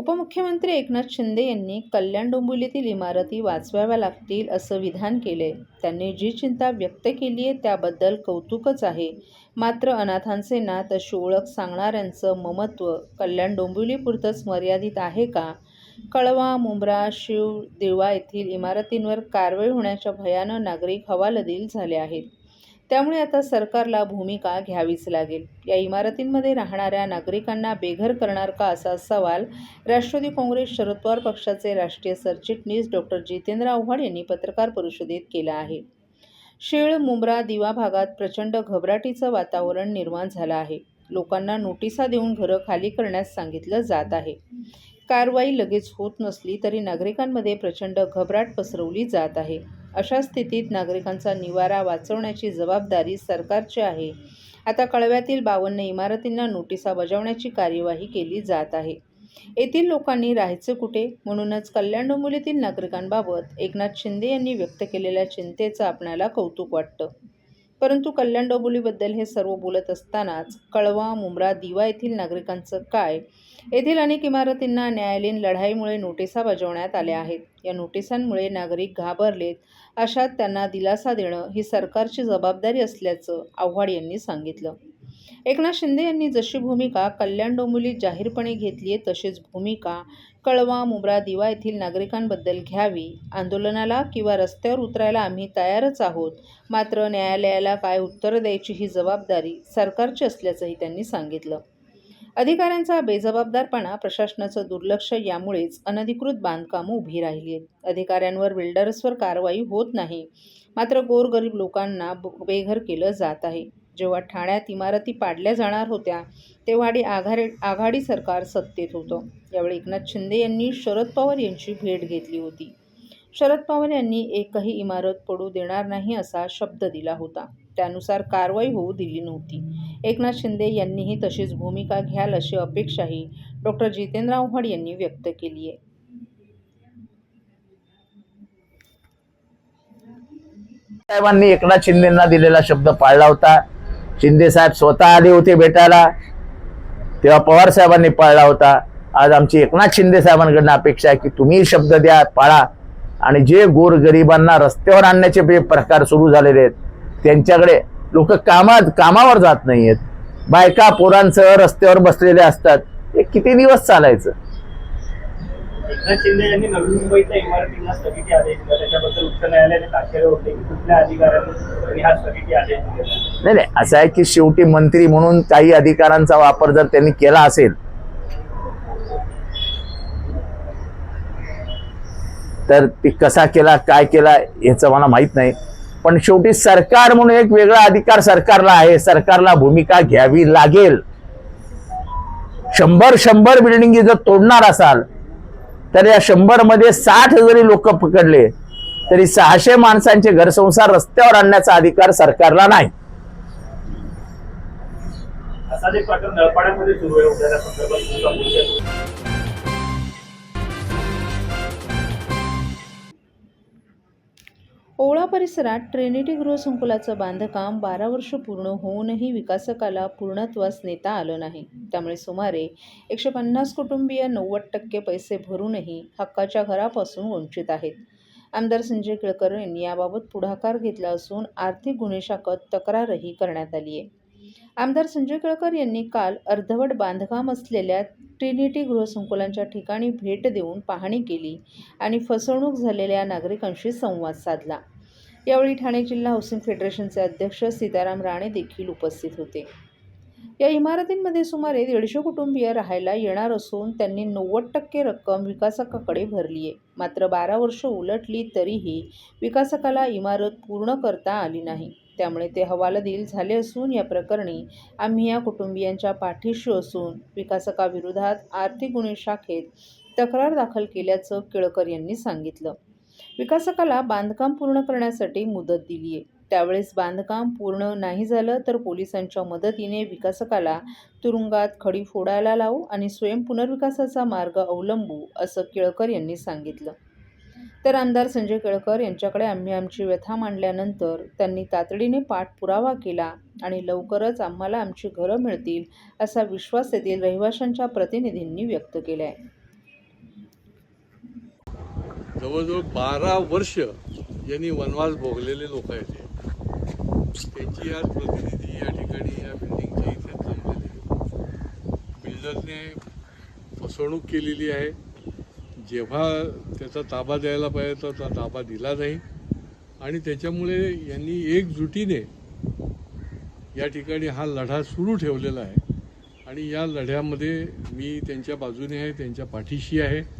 उपमुख्यमंत्री एकनाथ शिंदे यांनी कल्याण डोंबिवलीतील इमारती वाचवाव्या लागतील असं विधान केले त्यांनी जी चिंता व्यक्त केली आहे त्याबद्दल कौतुकच आहे. मात्र अनाथांचे ना अशी ओळख सांगणाऱ्यांचं ममत्व कल्याण डोंबिवलीपुरतंच मर्यादित आहे का? कळवा मुंब्रा शिव दिवा येथील इमारतींवर कारवाई होण्याच्या भयानं नागरिक हवालदिल झाले आहेत. त्यामुळे आता सरकारला भूमिका घ्यावीच लागेल. या इमारतींमध्ये राहणाऱ्या नागरिकांना बेघर करणार का असा सवाल राष्ट्रवादी काँग्रेस शरद पवार पक्षाचे राष्ट्रीय सरचिटणीस डॉक्टर जितेंद्र आव्हाड यांनी पत्रकार परिषदेत केला आहे. शीळ मुंब्रा दिवा भागात प्रचंड घबराटीचं वातावरण निर्माण झालं आहे. लोकांना नोटिसा देऊन घरं खाली करण्यास सांगितलं जात आहे. कारवाई लगेच होत नसली तरी नागरिकांमध्ये प्रचंड घबराट पसरवली जात आहे. अशा स्थितीत नागरिकांचा निवारा वाचवण्याची जबाबदारी सरकारची आहे. आता कळव्यातील बावन्न इमारतींना नोटिसा बजावण्याची कार्यवाही केली जात आहे. येथील लोकांनी राहायचे कुठे? म्हणूनच कल्याण डोंबिवलीतील नागरिकांबाबत एकनाथ शिंदे यांनी व्यक्त केलेल्या चिंतेचं आपणाला कौतुक वाटतं. परंतु कल्याण डोंबिवलीबद्दल हे सर्व बोलत असतानाच कळवा मुंब्रा दिवा येथील नागरिकांचं काय? येथील अनेक इमारतींना न्यायालयीन लढाईमुळे नोटिसा बजावण्यात आल्या आहेत. या नोटिसांमुळे नागरिक घाबरलेत अशात त्यांना दिलासा देणं ही सरकारची जबाबदारी असल्याचं आव्हाड यांनी सांगितलं. एकनाथ शिंदे यांनी जशी भूमिका कल्याण डोंबिवलीत जाहीरपणे घेतली आहे तशीच भूमिका कळवा मुंब्रा दिवा येथील नागरिकांबद्दल घ्यावी. आंदोलनाला किंवा रस्त्यावर उतरायला आम्ही तयारच आहोत. मात्र न्यायालयाला काय उत्तर द्यायची ही जबाबदारी सरकारची असल्याचंही त्यांनी सांगितलं. अधिकाऱ्यांचा बेजबाबदारपणा प्रशासनाचं दुर्लक्ष यामुळेच अनधिकृत बांधकामं उभी राहिली आहेत. अधिकाऱ्यांवर बिल्डर्सवर कारवाई होत नाही. मात्र गोरगरीब लोकांना बेघर केलं जात आहे. जेव्हा ठाण्यात इमारती पाडल्या जाणार होत्या तेव्हा आघाडी आघाडी सरकार सत्तेत होतं. यावेळी एकनाथ शिंदे यांनी शरद पवार यांची भेट घेतली होती. शरद पवार यांनी एकही इमारत पडू देणार नाही असा शब्द दिला होता. त्यानुसार कारवाई होऊ दिली नव्हती. एकनाथ शिंदे यांनीही तशीच भूमिका घ्याल अशी अपेक्षाही डॉक्टर जितेंद्र आव्हाड यांनी व्यक्त केली आहे. साहेबांनी एकनाथ शिंदेना दिलेला शब्द पाळला होता. शिंदे साहेब स्वतः आले होते भेटायला. तेव्हा पवार साहेबांनी पाळला होता. आज आमची एकनाथ शिंदे साहेबांकडनं अपेक्षा आहे की तुम्ही शब्द द्या पाळा. आणि जे गोरगरिबांना रस्त्यावर आणण्याचे जे प्रकार सुरू झालेले आहेत त्यांच्याकडे लोक कामात कामावर जात नाहीयेत. बायका पोरांसह रस्त्यावर बसलेले असतात. हे किती दिवस चालायचं? एकनाथ शिंदे यांनी नवी मुंबईच्या इमारतींना स्थगिती आदेश उच्च न्यायालयाने ताशेरे होते की कुठल्या अधिकाऱ्यांनी हा स्थगिती आदेश नाही नाही असं आहे की शेवटी मंत्री म्हणून काही अधिकारांचा वापर जर त्यांनी केला असेल तर ती कसा केला काय केला याचं मला माहीत नाही. पण शेवटी सरकार म्हणून एक वेगळा अधिकार सरकारला आहे सरकारला भूमिका घ्यावी लागेल. शंभर शंभर बिल्डिंगी जर तोडणार असाल तर या शंभरमध्ये साठ जरी लोक पकडले तरी सहाशे माणसांचे घरसंसार रस्त्यावर आणण्याचा अधिकार सरकारला नाही. ओवळा परिसरात ट्रिनिटी गृहसंकुलाचं बांधकाम बारा वर्ष पूर्ण होऊनही विकासकाला पूर्णत्वास नेता आलं नाही. त्यामुळे सुमारे एकशे पन्नास कुटुंबीय नव्वद टक्के पैसे भरूनही हक्काच्या घरापासून वंचित आहेत. आमदार संजय केळकर यांनी याबाबत पुढाकार घेतला असून आर्थिक गुन्हे शाखत तक्रारही करण्यात आली आहे. आमदार संजय केळकर यांनी काल अर्धवट बांधकाम असलेल्या ट्रिनिटी गृहसंकुलांच्या ठिकाणी भेट देऊन पाहणी केली आणि फसवणूक झालेल्या नागरिकांशी संवाद साधला. यावेळी ठाणे जिल्हा हाऊसिंग फेडरेशनचे अध्यक्ष सीताराम राणे देखील उपस्थित होते. या इमारतींमध्ये सुमारे दीडशे कुटुंबीय राहायला येणार असून त्यांनी नव्वद टक्के रक्कम विकासकाकडे भरली आहे. मात्र बारा वर्ष उलटली तरीही विकासकाला इमारत पूर्ण करता आली नाही. त्यामुळे ते हवालदिल झाले असून या प्रकरणी आम्ही या कुटुंबियांच्या पाठीशी असून विकासकाविरोधात आर्थिक गुन्हे शाखेत तक्रार दाखल केल्याचं केळकर यांनी सांगितलं. विकासकाला बांधकाम पूर्ण करण्यासाठी मुदत दिली आहे त्यावेळेस बांधकाम पूर्ण नाही झालं तर पोलिसांच्या मदतीने विकासकाला तुरुंगात खडी फोडायला लावू आणि स्वयं पुनर्विकासाचा मार्ग अवलंबू असं केळकर यांनी सांगितलं. तर आमदार संजय केळकर यांच्याकडे आम्ही आमची व्यथा मांडल्यानंतर त्यांनी तातडीने पाठपुरावा केला आणि लवकरच आम्हाला आमची घरं मिळतील असा विश्वास येथील रहिवाशांच्या प्रतिनिधींनी व्यक्त केला आहे जवळजवळ बारा वर्ष यांनी वनवास भोगलेले लोक आहेत. त्याची आज प्रतिनिधी या ठिकाणी या बिल्डिंगच्या इथे जमलेले बिल्डरने फसवणूक केलेली आहे. जेव्हा त्याचा ताबा द्यायला पाहिजे तर तो ताबा दिला नाही. आणि त्याच्यामुळे यांनी एकजुटीने या ठिकाणी हा लढा सुरू ठेवलेला आहे. आणि या लढ्यामध्ये मी त्यांच्या बाजूने आहे त्यांच्या पाठीशी आहे.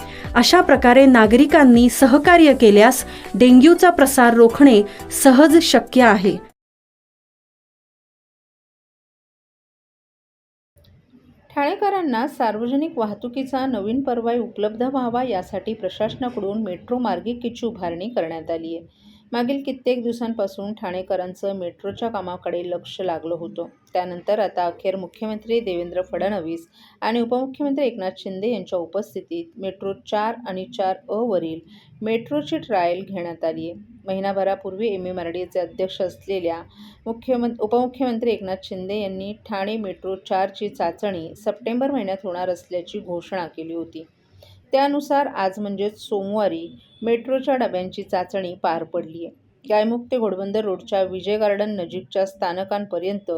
अशा प्रकारे नागरिकांनी सहकार्य केल्यास डेंग्यूचा प्रसार रोखणे सहज शक्य आहे. ठाणेकरांना सार्वजनिक वाहतुकीचा नवीन पर्याय उपलब्ध व्हावा यासाठी प्रशासनाकडून मेट्रो मार्गिकेची उभारणी करण्यात आली आहे. मागील कित्येक दिवसांपासून ठाणेकरांचं मेट्रोच्या कामाकडे लक्ष लागलं होतं. त्यानंतर आता अखेर मुख्यमंत्री देवेंद्र फडणवीस आणि उपमुख्यमंत्री एकनाथ शिंदे यांच्या उपस्थितीत मेट्रो चार आणि चार अ वरील मेट्रोची ट्रायल घेण्यात आली आहे. महिनाभरापूर्वी एम. एम आर डी एचे अध्यक्ष असलेल्या मुख्यमं उपमुख्यमंत्री एकनाथ शिंदे यांनी ठाणे मेट्रो चारची चाचणी सप्टेंबर महिन्यात होणार असल्याची घोषणा केली होती. त्यानुसार आज म्हणजेच सोमवारी मेट्रोच्या डब्यांची चाचणी पार पडली आहे गायमुख ते घोडबंदर रोडच्या विजय गार्डन नजीकच्या स्थानकांपर्यंत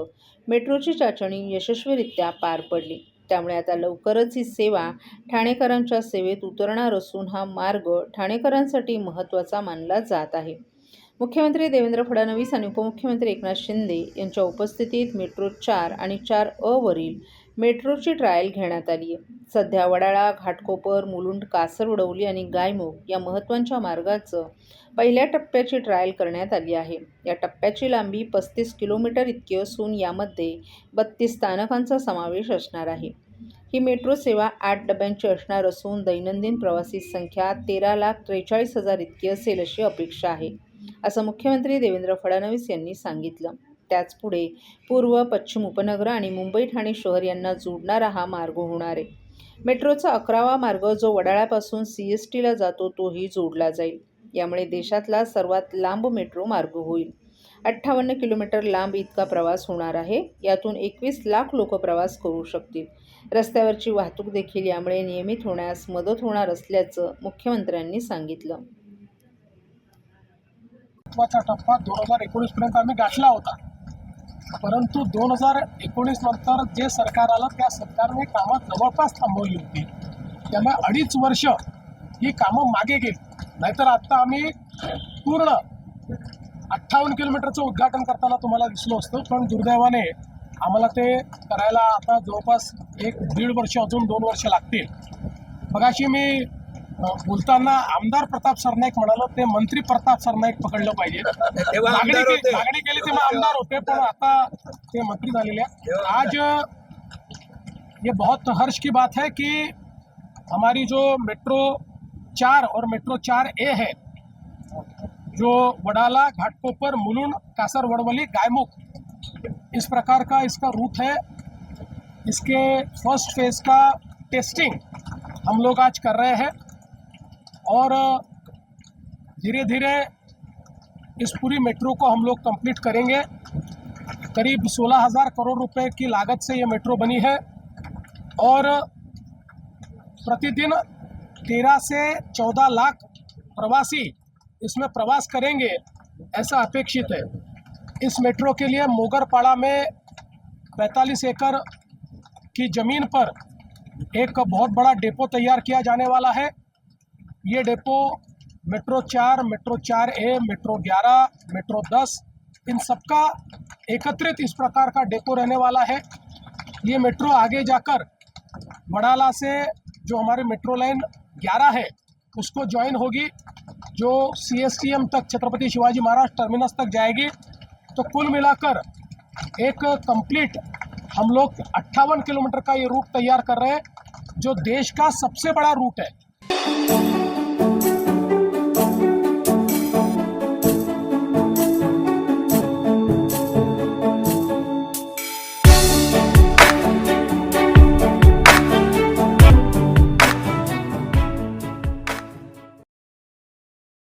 मेट्रोची चाचणी यशस्वीरित्या पार पडली. त्यामुळे आता लवकरच ही सेवा ठाणेकरांच्या सेवेत उतरणार असून हा मार्ग ठाणेकरांसाठी महत्त्वाचा मानला जात आहे. मुख्यमंत्री देवेंद्र फडणवीस आणि उपमुख्यमंत्री एकनाथ शिंदे यांच्या उपस्थितीत मेट्रो चार आणि चार अ वरील मेट्रोची ट्रायल घेण्यात आली आहे. सध्या वडाळा घाटकोपर मुलुंड कासरवडवली आणि गायमुख या महत्त्वाच्या मार्गाचं पहिल्या टप्प्याची ट्रायल करण्यात आली आहे. या टप्प्याची लांबी पस्तीस किलोमीटर इतकी असून यामध्ये बत्तीस स्थानकांचा समावेश असणार आहे. ही मेट्रो सेवा आठ डब्यांची असणार असून दैनंदिन प्रवासी संख्या तेरा लाख त्रेचाळीस हजार इतकी असेल अशी अपेक्षा आहे असं मुख्यमंत्री देवेंद्र फडणवीस यांनी सांगितलं. त्याच पुढे पूर्व पश्चिम उपनगर आणि मुंबई ठाणे शहर यांना जोडणारा हा मार्ग होणार आहे. मेट्रोचा अकरावा मार्ग जो वडाळ्यापासून सी एस टीला जातो तोही जोडला जाईल. यामुळे देशातला सर्वात लांब मेट्रो मार्ग होईल. अठ्ठावन्न किलोमीटर लांब इतका प्रवास होणार आहे. यातून एकवीस लाख लोक प्रवास करू शकतील. रस्त्यावरची वाहतूक देखील यामुळे नियमित होण्यास मदत होणार असल्याचं मुख्यमंत्र्यांनी सांगितलं. महत्त्वाचा टप्पा दोन हजार एकोणीसपर्यंत आम्ही गाठला होता. परंतु दोन हजार एकोणीस नंतर जे सरकार आलं त्या सरकारने कामं जवळपास थांबवली होती. त्यामुळे अडीच वर्ष ही कामं मागे गेली. नाहीतर आत्ता आम्ही पूर्ण अठ्ठावन्न किलोमीटरचं उद्घाटन करताना तुम्हाला दिसलो असतं पण दुर्दैवाने आम्हाला ते करायला आता जवळपास एक दीड वर्ष अजून दोन वर्ष लागतील. मगाशी मी बोलताना आमदार प्रताप सरनाईक म्हणालो ते मंत्री प्रताप सरनाईक पकडलं पाहिजे. मागणी केली तेव्हा आमदार होते पण आता ते मंत्री झालेले आहेत. आज ये बहुत हर्ष की बात है कि हमारी जो मेट्रो चार और मेट्रो चार ए है जो वडाला घाटकोपर मुलुंड कासर वड़वली गायमुख इस प्रकार का इसका रूट है। इसके फ़र्स्ट फ़ेज़ का टेस्टिंग हम लोग आज कर रहे हैं। और धीरे धीरे इस पूरी मेट्रो को हम लोग कंप्लीट करेंगे। करीब सोलह हज़ार करोड़ रुपए की लागत से ये मेट्रो बनी है और प्रतिदिन तेरह से चौदह लाख प्रवासी इसमें प्रवास करेंगे, ऐसा अपेक्षित है। इस मेट्रो के लिए मोगरपाड़ा में 45 एकड़ की ज़मीन पर एक बहुत बड़ा डेपो तैयार किया जाने वाला है। ये डेपो, मेट्रो चार मेट्रो चार ए, मेट्रो ग्यारह, मेट्रो दस, इन सबका एकत्रित इस प्रकार का डेपो रहने वाला है। ये मेट्रो आगे जाकर वडाला से जो हमारे मेट्रो लाइन 11 है, उसको ज्वाइन होगी, जो सी एस टी एम तक, छत्रपति शिवाजी महाराज टर्मिनस तक जाएगी। तो कुल मिलाकर एक कंप्लीट हम लोग अट्ठावन किलोमीटर का ये रूट तैयार कर रहे हैं, जो देश का सबसे बड़ा रूट है।